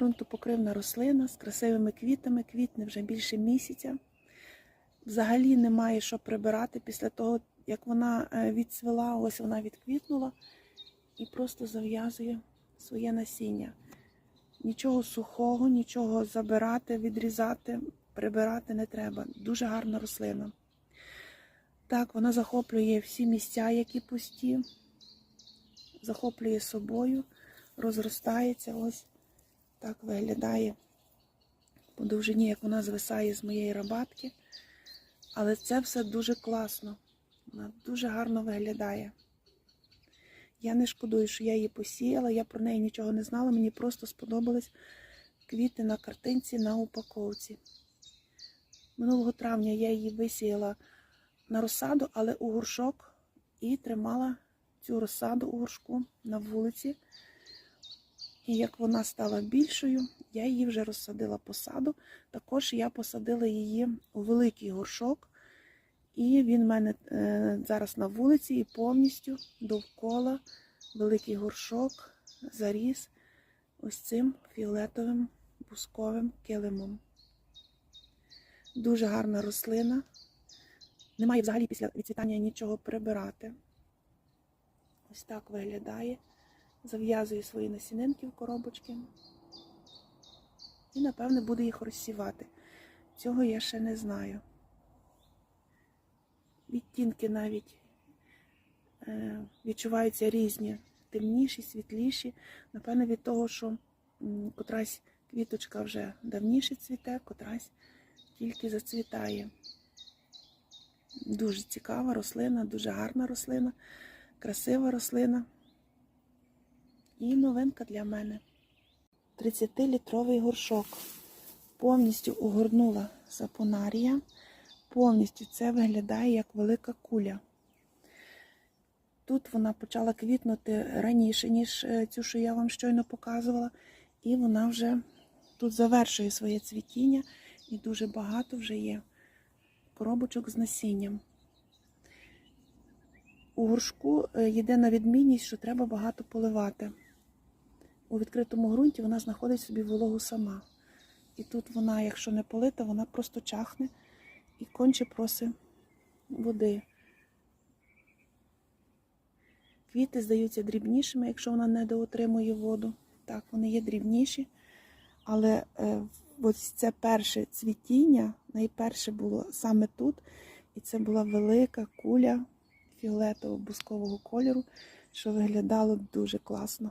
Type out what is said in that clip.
ґрунтопокривна рослина з красивими квітами, квітне вже більше місяця. Взагалі немає що прибирати після того, як вона е, відцвіла, ось вона відквітнула і просто зав'язує своє насіння. Нічого сухого, нічого забирати, відрізати, прибирати не треба. Дуже гарна рослина. Так, вона захоплює всі місця, які пусті, захоплює собою, розростається. Ось так виглядає по довжині, як вона звисає з моєї рабатки. Але це все дуже класно. Вона дуже гарно виглядає. Я не шкодую, що я її посіяла, я про неї нічого не знала, мені просто сподобались квіти на картинці на упаковці. Минулого травня я її висіяла на розсаду, але у горшок і тримала цю розсаду у горшку на вулиці. І як вона стала більшою, я її вже розсадила по саду. Також я посадила її у великий горшок. І він в мене е, зараз на вулиці і повністю довкола великий горшок заріс ось цим фіолетовим бусковим килимом. Дуже гарна рослина. Немає взагалі після відцвітання нічого прибирати. Ось так виглядає. Зав'язую свої насінинки в коробочки. І, напевне, буду їх розсівати. Цього я ще не знаю. Відтінки навіть е, відчуваються різні, темніші, світліші. Напевне, від того, що котрась квіточка вже давніше цвіте, котрась тільки зацвітає. Дуже цікава рослина, дуже гарна рослина, красива рослина. І новинка для мене. 30-літровий горшок. Повністю огорнула сапонарія. Повністю це виглядає як велика куля. Тут вона почала квітнути раніше, ніж е, цю, що я вам щойно показувала. І вона вже тут завершує своє цвітіння, і дуже багато вже є коробочок з насінням. У горшку е, єдина відмінність, що треба багато поливати. У відкритому ґрунті вона знаходить собі вологу сама. І тут вона, якщо не полита, вона просто чахне і конче просить води. Квіти здаються дрібнішими, якщо вона не доотримує воду. Так, вони є дрібніші. Але е, ось це перше цвітіння, найперше було саме тут. І це була велика куля фіолетово-бускового кольору, що виглядало дуже класно.